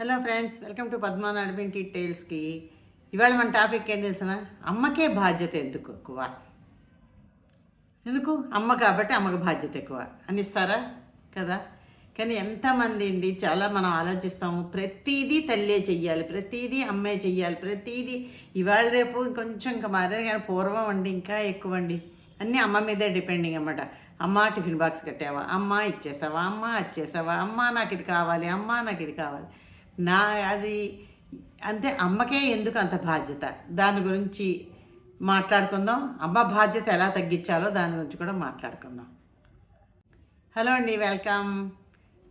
Hello friends welcome to Padma Nadipinti టైల్స్కి ఇవాళ మన topic ఏం తెలిసిన అమ్మకే బాధ్యత ఎందుకు ఎక్కువ? ఎందుకు? అమ్మ కాబట్టి అమ్మకు బాధ్యత ఎక్కువ. అనిస్తారా కదా? కానీ ఎంతమంది అండి చాలా మనం ఆలోచిస్తాము ప్రతిదీ తల్లే చెయ్యాలి ప్రతిదీ అమ్మే చెయ్యాలి ప్రతిదీ ఇవాళ రేపు కొంచెం ఇంకా మారే కానీ పూర్వం అండి ఇంకా ఎక్కువ అండి. అన్నీ అమ్మ మీదే డిపెండింగ్ అన్నమాట. అమ్మ టిఫిన్ బాక్స్ కట్టావా? అమ్మ ఇచ్చేసావా? అమ్మ ఇచ్చేసావా అమ్మ నాకు ఇది కావాలి అమ్మ నాకు ఇది కావాలి. నా అది అంటే అమ్మకే ఎందుకు అంత బాధ్యత? దాని గురించి మాట్లాడుకుందాం. అమ్మ బాధ్యత ఎలా తగ్గించాలో దాని గురించి కూడా మాట్లాడుకుందాం. హలో అండి వెల్కమ్.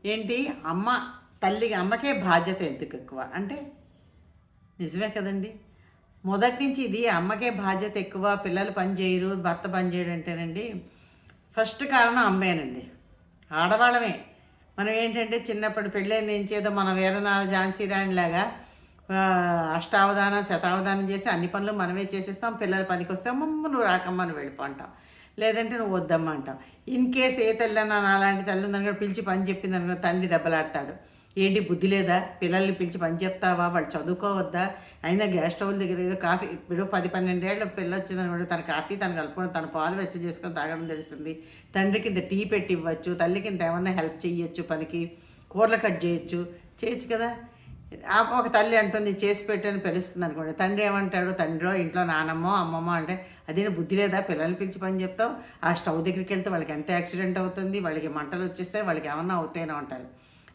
ఏంటి? అమ్మ తల్లికి అమ్మకే బాధ్యత ఎందుకు ఎక్కువ? అంటే నిజమే కదండి. మొదటి నుంచి ఇది అమ్మకే బాధ్యత ఎక్కువ పిల్లలు పని చేయరు భర్త పని చేయడు అంటేనండి ఫస్ట్ కారణం అమ్మేనండి. ఆడవాళ్ళమే. మనం ఏంటంటే చిన్నప్పుడు పెళ్ళైంది ఏం చేదో మన వీరనాల ఝాన్సీ రాణిలాగా అష్టావధానం శతావధానం చేసి అన్ని పనులు మనమే చేసేస్తాం పిల్లల పనికి వస్తే అమ్మమ్మ నువ్వు రాకమ్మ నువ్వు వెళ్ళిపో లేదంటే నువ్వు వద్దమ్మ అంటాం. ఇన్ కేస్ ఏ తల్లి అన్న అలాంటి తల్లి ఉందని కూడా పిలిచి పని చెప్పింది తండ్రి దెబ్బలాడతాడు. ఏంటి బుద్ధి లేదా? పిల్లల్ని పిలిచి పని చెప్తావా? వాళ్ళు చదువుకోవద్దా? అయినా గ్యాస్ స్టవ్ దగ్గర ఏదో కాఫీ ఇప్పుడు పది పన్నెండేళ్ళ పిల్ల వచ్చిందనమాట తన కాఫీ తను కలుపుకొని తన పాలు వెచ్చ చేసుకొని తాగడం తెలుస్తుంది. తండ్రి కింద టీ పెట్టి ఇవ్వచ్చు తల్లి కింద ఏమన్నా హెల్ప్ చేయొచ్చు పనికి కూరలు కట్ చేయొచ్చు చేయొచ్చు కదా? ఆ ఒక తల్లి అంటుంది చేసి పెట్టని పిలుస్తుంది అనుకోండి. తండ్రి ఏమంటాడు? తండ్రో ఇంట్లో నానమ్మో అమ్మమ్మో అంటే అదేనా బుద్ధి లేదా? పిల్లల్ని పిలిచి పని చెప్తావు? ఆ స్టవ్ దగ్గరికి వెళ్తే వాళ్ళకి ఎంత యాక్సిడెంట్ అవుతుంది? వాళ్ళకి మంటలు వచ్చేస్తే వాళ్ళకి ఏమన్నా అవుతాయని అంటారు.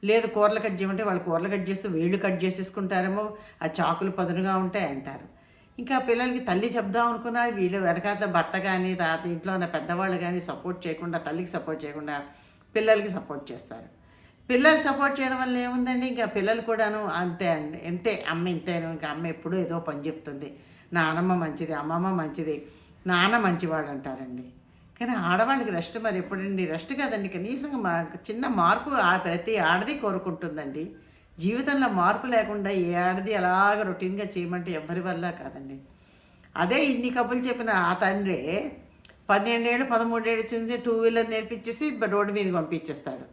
లేదు కూరలు కట్ చేయమంటే వాళ్ళు కూరలు కట్ చేస్తూ వేళ్ళు కట్ చేసేసుకుంటారేమో ఆ చాకులు పదునుగా ఉంటాయి అంటారు. ఇంకా పిల్లలకి తల్లి చెప్దాం అనుకున్నా వీళ్ళు వెనకాత భర్త కానీ తాత ఇంట్లో ఉన్న పెద్దవాళ్ళు కానీ సపోర్ట్ చేయకుండా తల్లికి సపోర్ట్ చేయకుండా పిల్లలకి సపోర్ట్ చేస్తారు. పిల్లలు సపోర్ట్ చేయడం వల్ల ఏముందండి? ఇంకా పిల్లలు కూడాను అంతే అండి. ఎంతే అమ్మ ఇంతేను ఇంకా అమ్మ ఎప్పుడూ ఏదో పని చెప్తుంది. నానమ్మ మంచిది అమ్మమ్మ మంచిది నాన్న మంచివాడు అంటారండి. కానీ ఆడవాళ్ళకి రెస్ట్ మరి ఎప్పుడండి? రెస్ట్ కాదండి. కనీసం మా చిన్న మార్పు ఆ ప్రతి ఆడది కోరుకుంటుందండి. జీవితంలో మార్పు లేకుండా ఏ ఆడది అలాగ రొటీన్గా చేయమంటే ఎవరి వల్ల కాదండి. అదే ఇన్ని కబుర్లు చెప్పిన ఆ తండ్రి పన్నెండేళ్ళు పదమూడేళ్ళు చూసి టూ వీలర్ నేర్పించేసి రోడ్డు మీద పంపించేస్తాడు.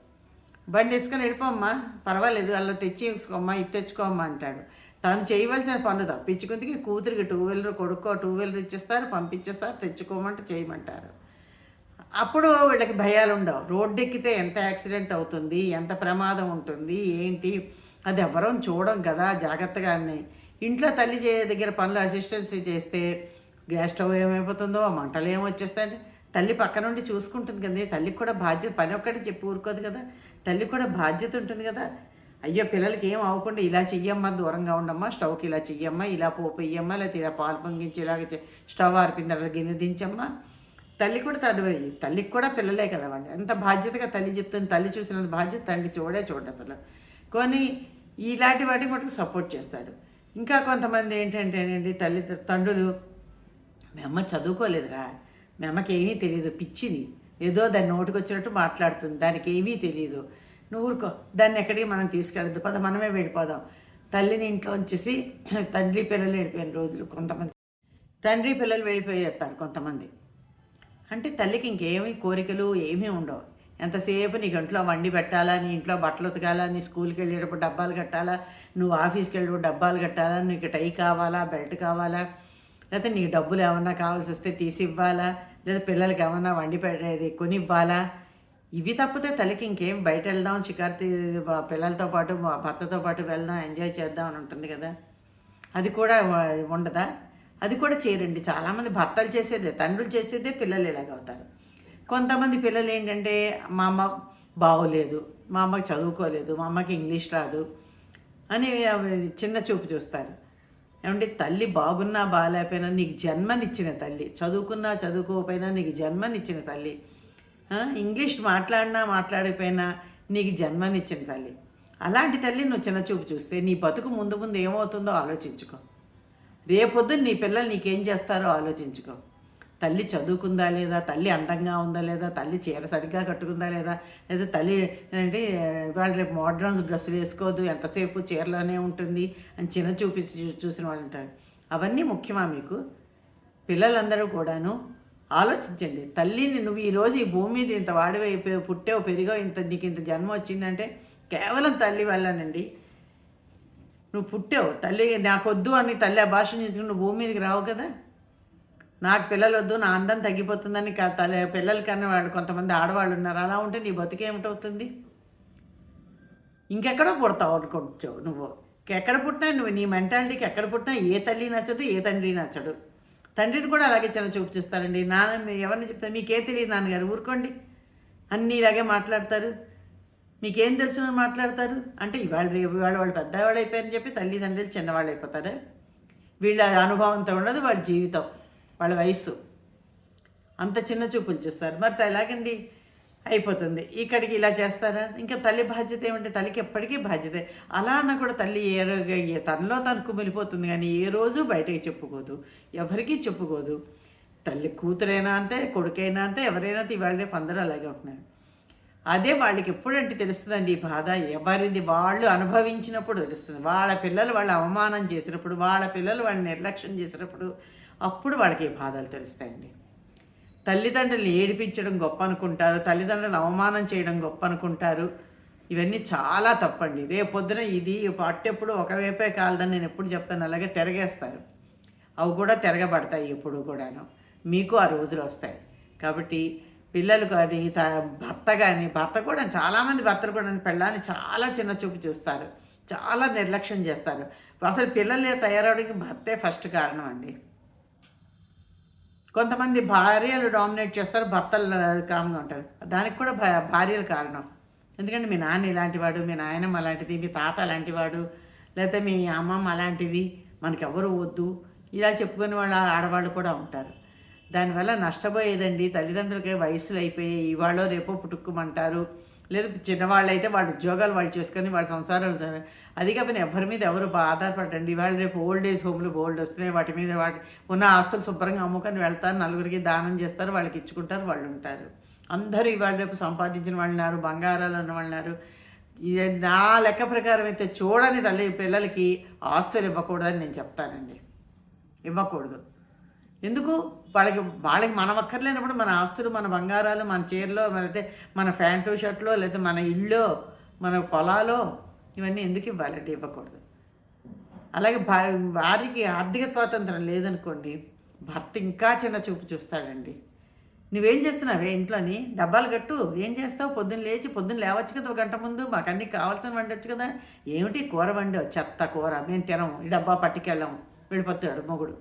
బండి వేసుకొని వెళ్ళిపోమ్మా పర్వాలేదు అలా తెచ్చి ఇసుకోమ్మా ఇది తెచ్చుకోమ్మా అంటాడు. తను చేయవలసిన పనులు తప్పించుకుందికి కూతురికి టూ వీలర్ కొడుకో టూ వీలర్ ఇచ్చేస్తారు పంపించేస్తారు తెచ్చుకోమంటే చేయమంటారు. అప్పుడు వీళ్ళకి భయాలు ఉండవు రోడ్డు ఎక్కితే ఎంత యాక్సిడెంట్ అవుతుంది ఎంత ప్రమాదం ఉంటుంది ఏంటి? అది ఎవరో చూడం కదా జాగ్రత్తగా అన్ని. ఇంట్లో తల్లి చే దగ్గర పనులు అసిస్టెన్సీ చేస్తే గ్యాస్ స్టవ్ ఏమైపోతుందో ఆ మంటలు ఏమొచ్చేస్తాయండి తల్లి పక్క నుండి చూసుకుంటుంది కదా తల్లికి కూడా బాధ్యత పని ఒక్కటి చెప్పి ఊరుకోదు కదా. తల్లికి కూడా బాధ్యత ఉంటుంది కదా. అయ్యో పిల్లలకి ఏం అవ్వకుండా ఇలా చెయ్యమ్మా దూరంగా ఉండమ్మా స్టవ్కి ఇలా చెయ్యమ్మా ఇలా పోపు ఇయ్యమ్మా లేకపోతే ఇలా పాలు పొంగించి ఇలాగ చే- స్టవ్ ఆర్పిన తర్వాత గిన్నె దించమ్మా. తల్లి కూడా తల్లి తల్లికి కూడా పిల్లలే కదా వాళ్ళు ఎంత బాధ్యతగా తల్లి చెప్తుంది తల్లి చూసినంత బాధ్యత తండ్రి చూడే చూడండి అసలు. కొన్ని ఇలాంటి వాటికి మటుకు సపోర్ట్ చేస్తాడు. ఇంకా కొంతమంది ఏంటంటేనండి తల్లి తండ్రులు మీ అమ్మ చదువుకోలేదురా. మీ అమ్మకి ఏమీ తెలియదు పిచ్చిది. ఏదో దాన్ని నోటికి వచ్చినట్టు మాట్లాడుతుంది. దానికి ఏమీ తెలియదు. నువ్వు ఊరుకో. దాన్ని ఎక్కడికి మనం తీసుకెళ్ళద్దు. పద మనమే వెళ్ళిపోదాం. తల్లిని ఇంట్లో ఉంచేసి తండ్రి పిల్లలు వెళ్ళిపోయిన రోజులు కొంతమంది. తండ్రి పిల్లలు వెళ్ళిపోయి చెప్తారు కొంతమంది. అంటే తల్లికి ఇంకేమీ కోరికలు ఏమీ ఉండవు. ఎంతసేపు నీ ఇంట్లో వండి పెట్టాలా నీ ఇంట్లో బట్టలు ఉతకాలా నీ స్కూల్కి వెళ్ళేటప్పుడు డబ్బాలు కట్టాలా నువ్వు ఆఫీస్కి వెళ్ళేటప్పుడు డబ్బాలు కట్టాలా నీకు టై కావాలా బెల్ట్ కావాలా లేకపోతే నీకు డబ్బులు ఏమన్నా కావాల్సి వస్తే తీసి ఇవ్వాలా లేదా పిల్లలకి ఏమన్నా వండి పెట్టేది కొని ఇవ్వాలా ఇవి తప్పితే తల్లికి ఇంకేం బయట వెళ్దాం షికార్తి పిల్లలతో పాటు భర్తతో పాటు వెళ్దాం ఎంజాయ్ చేద్దాం అని ఉంటుంది కదా. అది కూడా ఉండదా? అది కూడా చేయరండి. చాలామంది భర్తలు చేసేదే తండ్రులు చేసేదే పిల్లలు ఇలాగ అవుతారు. కొంతమంది పిల్లలు ఏంటంటే మా అమ్మ బాగోలేదు మా అమ్మకి చదువుకోలేదు మా అమ్మకి ఇంగ్లీష్ రాదు అని అవి చిన్న చూపు చూస్తారు. ఏమంటే తల్లి బాగున్నా బాగాలేకపోయినా నీకు జన్మనిచ్చిన తల్లి చదువుకున్నా చదువుకోకపోయినా నీకు జన్మనిచ్చిన తల్లి ఇంగ్లీష్ మాట్లాడినా మాట్లాడకపోయినా నీకు జన్మనిచ్చిన తల్లి. అలాంటి తల్లి నువ్వు చిన్న చూపు చూస్తే నీ బతుకు ముందు ముందు ఏమవుతుందో ఆలోచించుకో. రేపొద్దున నీ పిల్లలు నీకేం చేస్తారో ఆలోచించుకో. తల్లి చదువుకుందా లేదా? తల్లి అందంగా ఉందా లేదా? తల్లి చీర సరిగ్గా కట్టుకుందా లేదా? లేదా తల్లి అంటే వాళ్ళు రేపు మోడ్రన్ డ్రెస్సులు వేసుకోవద్దు ఎంతసేపు చీరలోనే ఉంటుంది అని చిన్న చూపి చూసిన వాళ్ళు ఉంటారు. అవన్నీ ముఖ్యమా మీకు? పిల్లలందరూ కూడాను ఆలోచించండి. తల్లిని నువ్వు ఈరోజు ఈ భూమి మీద ఇంత వాడివైపోయి పుట్టావు పెరిగావు ఇంత నీకు ఇంత జన్మ వచ్చిందంటే కేవలం తల్లి వల్లనండి. నువ్వు పుట్టావు. తల్లి నాకొద్దు అని తల్లి ఆ చేసుకుని నువ్వు భూమి మీదకి రావు కదా. నాకు పిల్లలు వద్దు నా అందం తగ్గిపోతుందని తల్లి పిల్లల కన్నా వాళ్ళు కొంతమంది ఆడవాళ్ళు ఉన్నారు. అలా ఉంటే నీ బతుకు ఏమిటవుతుంది? ఇంకెక్కడో పుడతావు అనుకోవచ్చు నువ్వు. ఎక్కడ పుట్టినా నువ్వు నీ మెంటాలిటీకి ఎక్కడ పుట్టినా ఏ తల్లి నచ్చదు ఏ తండ్రి నచ్చడు. తండ్రిని కూడా అలాగే చిన్న చూపు చూస్తారండి. నాన్న ఎవరిని చెప్తారు? మీకే తెలియదు నాన్నగారు. ఊరుకోండి. అన్నీ ఇలాగే మాట్లాడతారు. మీకేం తెలుసు మాట్లాడతారు? అంటే ఇవాళ రేపు ఇవాళ వాళ్ళు పెద్దవాళ్ళు అయిపోయారని చెప్పి తల్లిదండ్రులు చిన్నవాళ్ళు అయిపోతారు? వీళ్ళ అనుభవంతో ఉండదు వాళ్ళ జీవితం వాళ్ళ వయస్సు. అంత చిన్న చూపులు చూస్తారు. మరి ఎలాగండి? అయిపోతుంది. ఇక్కడికి ఇలా చేస్తారా? ఇంకా తల్లి బాధ్యత ఏమంటే తల్లికి ఎప్పటికీ బాధ్యత. అలా అన్న కూడా తల్లి ఏ తనలో తను కుమిలిపోతుంది కానీ ఏ రోజు బయటకి చెప్పుకోదు. ఎవరికీ చెప్పుకోదు. తల్లి కూతురైనా అంతే కొడుకైనా అంతే ఎవరైనా ఇవాళ రేపు అందరూ అలాగే ఉంటున్నారు. అదే వాళ్ళకి ఎప్పుడంటే తెలుస్తుందండి ఈ బాధ. ఎవరిది వాళ్ళు అనుభవించినప్పుడు తెలుస్తుంది. వాళ్ళ పిల్లలు వాళ్ళు అవమానం చేసినప్పుడు వాళ్ళ పిల్లలు వాళ్ళని నిర్లక్ష్యం చేసినప్పుడు అప్పుడు వాళ్ళకి ఈ బాధలు తెలుస్తాయండి. తల్లిదండ్రులు ఏడిపించడం గొప్ప అనుకుంటారు తల్లిదండ్రులను అవమానం చేయడం గొప్ప అనుకుంటారు ఇవన్నీ చాలా తప్పండి. రేపు పొద్దున ఇది పట్టెప్పుడు ఒకవైపే కాలదని నేను ఎప్పుడు చెప్తాను. అలాగే తిరగేస్తారు. అవి కూడా తిరగబడతాయి ఎప్పుడు కూడాను. మీకు ఆ రోజులు వస్తాయి. కాబట్టి పిల్లలు కానీ త భర్త కానీ భర్త కూడా చాలామంది భర్తలు కూడా పెళ్ళాన్ని చాలా చిన్న చూపు చూస్తారు. చాలా నిర్లక్ష్యం చేస్తారు. అసలు పిల్లలు తయారవడానికి భర్తే ఫస్ట్ కారణం అండి. కొంతమంది భార్యలు డామినేట్ చేస్తారు భర్తలు కామ్గా ఉంటారు. దానికి కూడా భా- భార్యలు కారణం. ఎందుకంటే మీ నాన్న ఇలాంటి వాడు మీ నాయనమ్మ అలాంటిది మీ తాత అలాంటి వాడు లేకపోతే మీ అమ్మమ్మ అలాంటిది మనకి ఎవరు వద్దు. ఇలా చెప్పుకునే వాళ్ళు ఆడవాళ్ళు కూడా ఉంటారు. దానివల్ల నష్టపోయేదండి. తల్లిదండ్రులకి వయసులు అయిపోయి ఇవాళ రేపో పుట్టుకోమంటారు. లేదు చిన్నవాళ్ళు అయితే వాళ్ళ ఉద్యోగాలు వాళ్ళు చేసుకొని వాళ్ళ సంసారాలు అది కాకపోతే ఎవరి మీద ఎవరు ఆధారపడండి ఇవాళ రేపు ఓల్డ్ ఏజ్ హోమ్లు బోల్డ్ వస్తున్నాయి. వాటి మీద వాటి ఉన్న ఆస్తులు శుభ్రంగా అమ్ముకొని వెళ్తారు. నలుగురికి దానం చేస్తారు. వాళ్ళకి ఇచ్చుకుంటారు. వాళ్ళు ఉంటారు. అందరూ ఇవాళ రేపు సంపాదించిన వాళ్ళు ఉన్నారు. బంగారాలు ఉన్న వాళ్ళు ఉన్నారు. నా లెక్క ప్రకారం అయితే చూడని తల్లి పిల్లలకి ఆస్తులు ఇవ్వకూడదని నేను చెప్తానండి. ఇవ్వకూడదు. ఎందుకు? వాళ్ళకి వాళ్ళకి మనం అక్కర్లేనప్పుడు మన ఆస్తులు మన బంగారాలు మన చీరలో లేకపోతే మన ప్యాంటు షర్ట్లో లేకపోతే మన ఇళ్ళో మన పొలాలో ఇవన్నీ ఎందుకు ఇవ్వాలంటే ఇవ్వకూడదు. అలాగే వారికి ఆర్థిక స్వాతంత్రం లేదనుకోండి భర్త ఇంకా చిన్న చూపు చూస్తాడండి. నువ్వేం చేస్తున్నావే ఇంట్లోని? డబ్బాలు కట్టు. ఏం చేస్తావు? పొద్దున్న లేచి పొద్దున్న లేవచ్చు కదా ఒక గంట ముందు. మాకు అన్నీ కావాల్సిన వండొచ్చు కదా. ఏమిటి కూర వండో? చెత్త కూర. మేము తినము. ఈ డబ్బా పట్టుకెళ్ళాము. వెళ్ళిపోతాడు మొగుడు.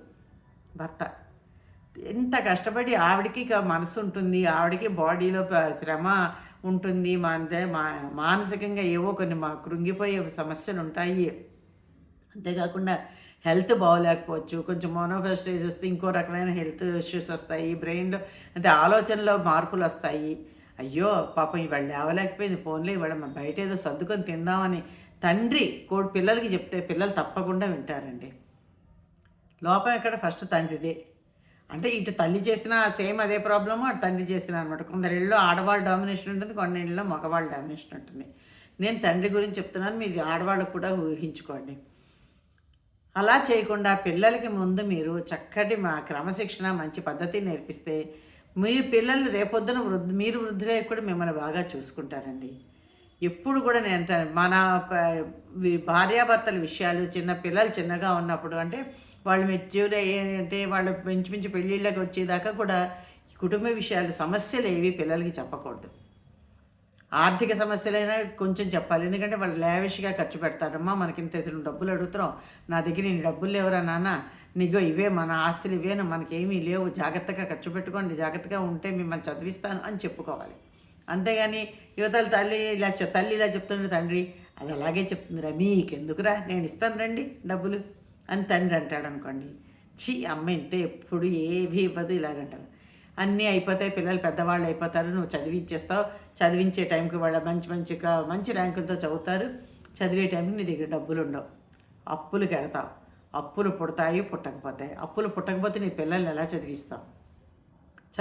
భర్త. ఎంత కష్టపడి ఆవిడకి ఇక మనసు ఉంటుంది ఆవిడకి బాడీలో శ్రమ ఉంటుంది మా మానసికంగా ఏవో కొన్ని మా కృంగిపోయే సమస్యలు ఉంటాయి అంతేకాకుండా హెల్త్ బాగోలేకపోవచ్చు కొంచెం మోనోఫెస్టేజ్ వస్తే ఇంకో రకమైన హెల్త్ ఇష్యూస్ వస్తాయి బ్రెయిన్లో అంటే ఆలోచనలో మార్పులు వస్తాయి. అయ్యో పాపం ఇవాళ లేవలేకపోయింది ఫోన్లో ఇవాళ బయట ఏదో సర్దుకొని తిందామని తండ్రి కోడి పిల్లలకి చెప్తే పిల్లలు తప్పకుండా వింటారండి. లోపం ఎక్కడ? ఫస్ట్ తండ్రిదే. అంటే ఇటు తల్లి చేసిన సేమ్ అదే ప్రాబ్లము అటు తండ్రి చేసిన అనమాట కొందరిళ్ళలో ఆడవాళ్ళ డామినేషన్ ఉంటుంది కొన్ని మగవాళ్ళ డామినేషన్ ఉంటుంది. నేను తండ్రి గురించి చెప్తున్నాను మీరు ఆడవాళ్ళకు కూడా ఊహించుకోండి. అలా చేయకుండా పిల్లలకి ముందు మీరు చక్కటి మా క్రమశిక్షణ మంచి పద్ధతి నేర్పిస్తే మీ పిల్లలు రేపొద్దున వృద్ధి మీరు వృద్ధులే కూడా మిమ్మల్ని బాగా చూసుకుంటారండి. ఎప్పుడు కూడా నేను మన ప- భార్యాభర్తల విషయాలు చిన్న పిల్లలు చిన్నగా ఉన్నప్పుడు అంటే వాళ్ళు మెచ్యూర్ అంటే వాళ్ళు మించి మించి పెళ్ళిళ్ళకి వచ్చేదాకా కూడా కుటుంబ విషయాలు సమస్యలు ఏవి పిల్లలకి చెప్పకూడదు. ఆర్థిక సమస్యలైనా కొంచెం చెప్పాలి. ఎందుకంటే వాళ్ళు లావిష్గా ఖర్చు పెడతారమ్మా మనకి ఇంత ఇతను డబ్బులు అడుగుతున్నాం. నా దగ్గర నేను డబ్బులు లేవురా నాన్న నీగో ఇవే మన ఆస్తులు ఇవేను మనకేమీ లేవు. జాగ్రత్తగా ఖర్చు పెట్టుకోండి జాగ్రత్తగా ఉంటే మిమ్మల్ని చదివిస్తాను అని చెప్పుకోవాలి. అంతేగాని యువతల తల్లి ఇలా తల్లి ఇలా చెప్తుండే తండ్రి అది అలాగే చెప్తుందిరా మీకెందుకురా? నేను ఇస్తాను రండి డబ్బులు. అని తండ్రి అంటాడు అనుకోండి. ఛీ అమ్మ ఇంతే ఎప్పుడు ఏవి ఇవ్వదు ఇలాగంటారు అన్నీ అయిపోతాయి పిల్లలు పెద్దవాళ్ళు అయిపోతారు నువ్వు చదివించేస్తావు. చదివించే టైంకి వాళ్ళ మంచి మంచి మంచి ర్యాంకులతో చదువుతారు. చదివే టైంకి నీ దగ్గర డబ్బులు ఉండవు. అప్పులు కడతావు. అప్పులు పుడతాయి పుట్టకపోతాయి. అప్పులు పుట్టకపోతే నీ పిల్లల్ని ఎలా చదివిస్తావు?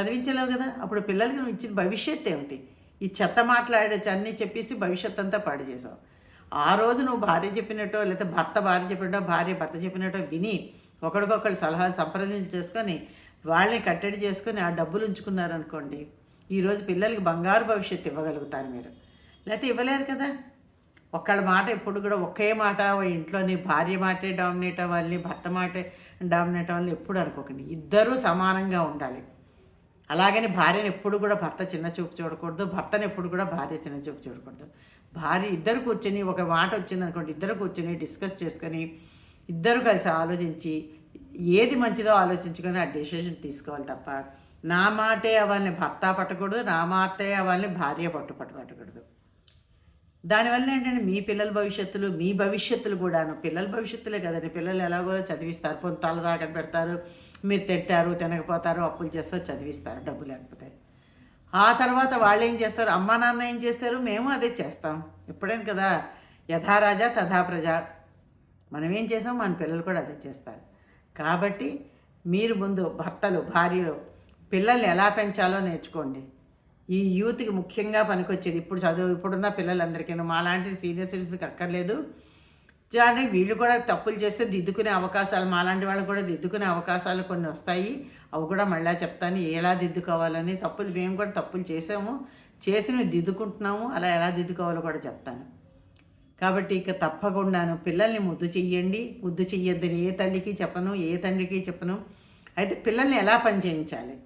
చదివించలేవు కదా. అప్పుడు పిల్లలకి నువ్వు ఇచ్చిన భవిష్యత్ ఏమిటి? ఈ చెత్త మాట్లాడే అన్నీ చెప్పేసి భవిష్యత్ అంతా పాడు చేసావు. ఆ రోజు నువ్వు భార్య చెప్పినట్టో లేకపోతే భర్త భార్య చెప్పినట్టో భార్య భర్త చెప్పినట్టో విని ఒకరికొకరు సలహాలు సంప్రదించి చేసుకొని వాళ్ళని కట్టడి చేసుకొని ఆ డబ్బులు ఉంచుకున్నారనుకోండి ఈరోజు పిల్లలకి బంగారు భవిష్యత్తు ఇవ్వగలుగుతారు మీరు. లేకపోతే ఇవ్వలేరు కదా. ఒక్కళ్ళ మాట ఎప్పుడు కూడా ఒకే మాట ఇంట్లోని భార్య మాటే డామినేట్ అవ్వాలని భర్త మాటే డామినేట్ అవ్వాలని ఎప్పుడు అనుకోకండి. ఇద్దరూ సమానంగా ఉండాలి. అలాగని భార్యను ఎప్పుడు కూడా భర్త చిన్న చూపు చూడకూడదు భర్తను ఎప్పుడు కూడా భార్య చిన్న చూపు చూడకూడదు. భార్య ఇద్దరు కూర్చొని ఒక మాట వచ్చింది అనుకోండి ఇద్దరు కూర్చొని డిస్కస్ చేసుకొని ఇద్దరు కలిసి ఆలోచించి ఏది మంచిదో ఆలోచించుకొని ఆ డెసిషన్ తీసుకోవాలి తప్ప నా మాటే అవ్వాలని భర్త పట్టకూడదు నా మాటే అవ్వాలని భార్య పట్టు పట్టు పట్టకూడదు. దానివల్ల ఏంటంటే మీ పిల్లల భవిష్యత్తులు మీ భవిష్యత్తులు కూడాను పిల్లల భవిష్యత్తులే కదండి. పిల్లలు ఎలాగో చదివిస్తారు పొంతాలు దాకా పెడతారు మీరు తింటారు తినకపోతారు అప్పులు చేస్తారు చదివిస్తారు డబ్బు లేకపోతే. ఆ తర్వాత వాళ్ళు ఏం చేస్తారు? అమ్మా నాన్న ఏం చేస్తారు మేము అదే చేస్తాం. ఎప్పుడైనా కదా? యథారాజా తథా ప్రజ. మనం ఏం చేసాం? మన పిల్లలు కూడా అదే చేస్తారు. కాబట్టి మీరు ముందు భర్తలు భార్యలు పిల్లల్ని ఎలా పెంచాలో నేర్చుకోండి. ఈ యూత్కి ముఖ్యంగా పనికొచ్చేది ఇప్పుడు చదువు ఇప్పుడున్న పిల్లలందరికీ మాలాంటి సీనియర్ సిటిజన్స్కి అక్కర్లేదు. కానీ వీళ్ళు కూడా తప్పులు చేస్తే దిద్దుకునే అవకాశాలు మాలాంటి వాళ్ళు కూడా దిద్దుకునే అవకాశాలు కొన్ని వస్తాయి. అవి కూడా మళ్ళీ చెప్తాను ఎలా దిద్దుకోవాలని తప్పులు మేము కూడా తప్పులు చేసాము. చేసినవి దిద్దుకుంటున్నాము అలా ఎలా దిద్దుకోవాలో కూడా చెప్తాను. కాబట్టి ఇక తప్పకుండాను పిల్లల్ని ముద్దు చెయ్యండి. ముద్దు చెయ్యొద్దని ఏ తల్లికి చెప్పను ఏ తండ్రికి చెప్పను. అయితే పిల్లల్ని ఎలా పని చేయించాలి?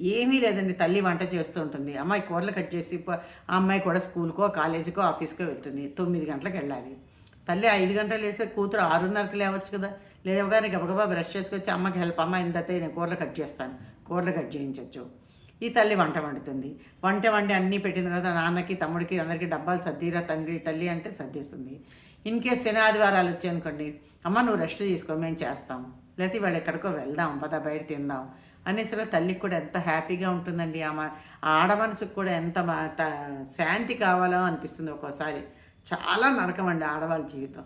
ఏమీ లేదండి తల్లి వంట చేస్తూ ఉంటుంది. అమ్మాయి కూరలు కట్ చేసి ఆ అమ్మాయి కూడా స్కూల్కో కాలేజీకో ఆఫీస్కో వెళ్తుంది. తొమ్మిది గంటలకు వెళ్ళాలి. తల్లి ఐదు గంటలు వేస్తే కూతురు ఆరున్నరకు లేవచ్చు కదా. లేవగానే గబగబా బ్రష్ చేసుకొచ్చి అమ్మకి హెల్ప్ అమ్మ ఇందతే నేను కూరలు కట్ చేస్తాను. కూరలు కట్ చేయించవచ్చు ఈ తల్లి వంట వండుతుంది. వంట వండి అన్నీ పెట్టిన తర్వాత నాన్నకి తమ్ముడికి అందరికీ డబ్బాలు సర్దిరా తండ్రి తల్లి అంటే సర్దిస్తుంది. ఇన్ కేస్ శని ఆదివారాలు వచ్చాయనుకోండి అమ్మ నువ్వు రెస్ట్ తీసుకో మేము చేస్తాం. లేకపోతే వాళ్ళు ఎక్కడికో వెళ్దాం పద బయట తిందాం. అనేసరి తల్లికి కూడా ఎంత హ్యాపీగా ఉంటుందండి. ఆమె ఆ ఆడ మనసుకు కూడా ఎంత త- శాంతి కావాలో అనిపిస్తుంది ఒక్కోసారి. చాలా నరకం అండి ఆడవాళ్ళ జీవితం.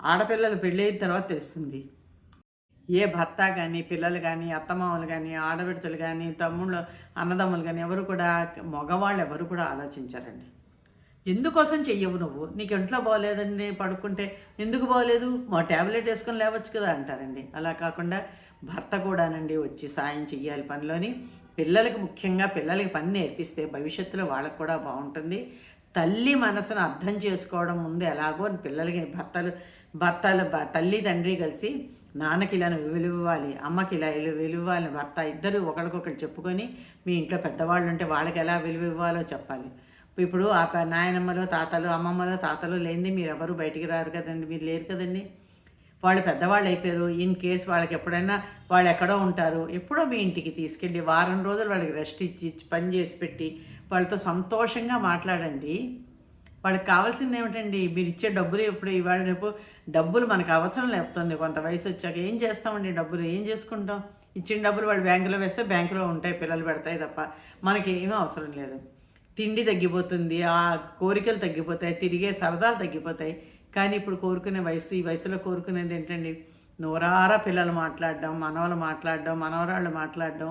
ఆడపిల్లలు పెళ్ళైన తర్వాత తెలుస్తుంది. ఏ భర్త కానీ పిల్లలు కానీ అత్తమామలు కానీ ఆడబిడ్డలు కానీ తమ్ముళ్ళు అన్నదమ్ములు కానీ ఎవరు కూడా మగవాళ్ళు ఎవరు కూడా ఆలోచించారండి. ఎందుకోసం చెయ్యవు నువ్వు? నీకు ఇంట్లో బాగోలేదండి పడుకుంటే ఎందుకు బాగోలేదు? మా ట్యాబ్లెట్ వేసుకొని లేవచ్చు కదా అంటారండి. అలా కాకుండా భర్త కూడానండి వచ్చి సాయం చెయ్యాలి పనిలోని. పిల్లలకి ముఖ్యంగా పిల్లలకి పని నేర్పిస్తే భవిష్యత్తులో వాళ్ళకు కూడా బాగుంటుంది. తల్లి మనసును అర్థం చేసుకోవడం ముందు ఎలాగో పిల్లలకి భర్తలు భర్తలు తల్లి తండ్రి కలిసి నాన్నకి ఇలా నువ్వు అమ్మకి ఇలా విలువ భర్త ఇద్దరు ఒకరికొకరు చెప్పుకొని మీ ఇంట్లో పెద్దవాళ్ళు ఉంటే వాళ్ళకి ఎలా విలువ ఇవ్వాలో చెప్పాలి. ఇప్పుడు ఆ ప- తాతలు అమ్మమ్మలో తాతలు లేనిది మీరు ఎవరు బయటికి రారు కదండి మీరు లేరు కదండి. వాళ్ళు పెద్దవాళ్ళు అయిపోయారు ఇన్ కేస్ వాళ్ళకి ఎప్పుడైనా వాళ్ళు ఎక్కడో ఉంటారు ఎప్పుడో మీ ఇంటికి తీసుకెళ్ళి వారం రోజులు వాళ్ళకి రెస్ట్ ఇచ్చి పని చేసి పెట్టి వాళ్ళతో సంతోషంగా మాట్లాడండి. వాళ్ళకి కావాల్సింది ఏమిటండి? మీరు ఇచ్చే డబ్బులు ఎప్పుడు? ఇవాళ రేపు డబ్బులు మనకు అవసరం లేపుతుంది. కొంత వయసు వచ్చాక ఏం చేస్తామండి డబ్బులు? ఏం చేసుకుంటాం? ఇచ్చిన డబ్బులు వాళ్ళు బ్యాంకులో వేస్తే బ్యాంకులో ఉంటాయి పిల్లలు పెడతాయి తప్ప మనకి ఏమీ అవసరం లేదు. తిండి తగ్గిపోతుంది ఆ కోరికలు తగ్గిపోతాయి తిరిగే సరదాలు తగ్గిపోతాయి. కానీ ఇప్పుడు కోరుకునే వయసు ఈ వయసులో కోరుకునేది ఏంటండి? నూరారా పిల్లలు మాట్లాడడం మనవలు మాట్లాడడం మనవరాళ్ళు మాట్లాడడం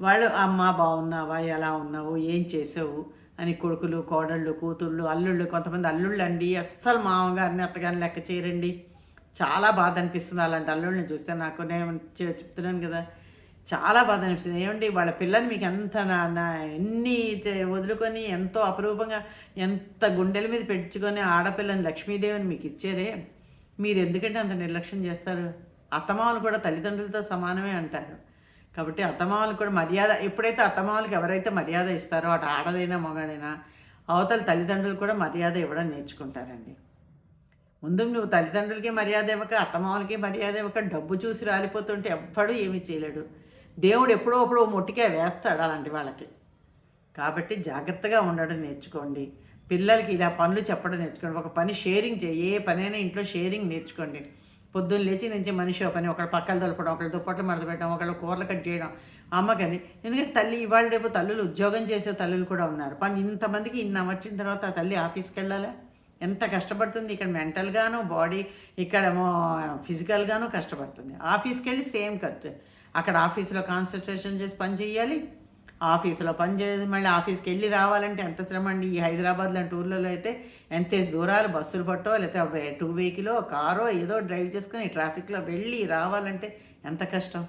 వాళ్ళు అమ్మ బాగున్నావా? ఎలా ఉన్నావు? ఏం చేసావు? అని కొడుకులు కోడళ్ళు కూతుళ్ళు అల్లుళ్ళు కొంతమంది అల్లుళ్ళు అండి అస్సలు మామగారిని అత్తగారిని లెక్క చేయరండి. చాలా బాధ అనిపిస్తుంది అలాంటి అల్లుళ్ళని చూస్తే నాకు. నేను చెప్తున్నాను కదా చాలా బాధ అనిపిస్తుంది. ఏమండి వాళ్ళ పిల్లని మీకు ఎంత నా ఎన్ని వదులుకొని ఎంతో అపరూపంగా ఎంత గుండెల మీద పెట్టుకొని ఆడపిల్లని లక్ష్మీదేవిని మీకు ఇచ్చారే? మీరు ఎందుకంటే అంత నిర్లక్ష్యం చేస్తారు? అత్తమామలు కూడా తల్లిదండ్రులతో సమానమే అంటారు. కాబట్టి అత్తమామలకు కూడా మర్యాద ఎప్పుడైతే అత్తమామలకు ఎవరైతే మర్యాద ఇస్తారో అటు ఆడదైనా మగాడైనా అవతల తల్లిదండ్రులు కూడా మర్యాద ఇవ్వడం నేర్చుకుంటారండి. ముందు నువ్వు తల్లిదండ్రులకి మర్యాద ఇవ్వక అత్తమామలకి మర్యాద ఇవ్వక డబ్బు చూసి రాలిపోతుంటే ఎవ్వడూ ఏమీ చేయలేడు. దేవుడు ఎప్పుడో అప్పుడు మొట్టికే వేస్తాడు అలాంటి వాళ్ళకి. కాబట్టి జాగ్రత్తగా ఉండడం నేర్చుకోండి. పిల్లలకి ఇలా పనులు చెప్పడం నేర్చుకోండి. ఒక పని షేరింగ్ చేయి ఏ పనైనా ఇంట్లో షేరింగ్ నేర్చుకోండి. పొద్దున్న లేచి నుంచి మనిషి పని ఒకళ్ళు పక్కలు దొలపడం ఒకళ్ళు దుప్పట్లు మడత పెట్టడం ఒకళ్ళు కూరలు కట్ చేయడం అమ్మకని. ఎందుకంటే తల్లి ఇవాళ రేపు తల్లులు ఉద్యోగం చేసే తల్లులు కూడా ఉన్నారు. పని ఇంతమందికి ఇన్న వచ్చిన తర్వాత ఆ తల్లి ఆఫీస్కి వెళ్ళాలా? ఎంత కష్టపడుతుంది. ఇక్కడ మెంటల్గాను బాడీ ఇక్కడేమో ఫిజికల్గాను కష్టపడుతుంది. ఆఫీస్కి వెళ్ళి సేమ్ ఖర్చు. అక్కడ ఆఫీస్లో కాన్సన్ట్రేషన్ చేసి పని చేయాలి ఆఫీసులో పనిచేసి మళ్ళీ ఆఫీస్కి వెళ్ళి రావాలంటే ఎంత శ్రమ అండి? ఈ హైదరాబాద్ లాంటి ఊర్లలో అయితే ఎంత దూరాలు బస్సులు పట్టో లేకపోతే టూ వెహికలో కారో ఏదో డ్రైవ్ చేసుకుని ట్రాఫిక్లో వెళ్ళి రావాలంటే ఎంత కష్టం?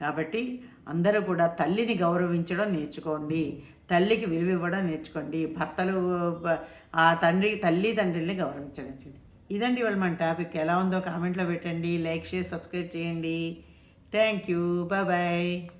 కాబట్టి అందరూ కూడా తల్లిని గౌరవించడం నేర్చుకోండి. తల్లికి విలువ ఇవ్వడం నేర్చుకోండి. భర్తలు ఆ తండ్రి తల్లి తండ్రిని గౌరవించడం ఇదండి ఇవాళ మన టాపిక్. ఎలా ఉందో కామెంట్లో పెట్టండి. లైక్ చేసి సబ్స్క్రైబ్ చేయండి. Thank you. బాయ్.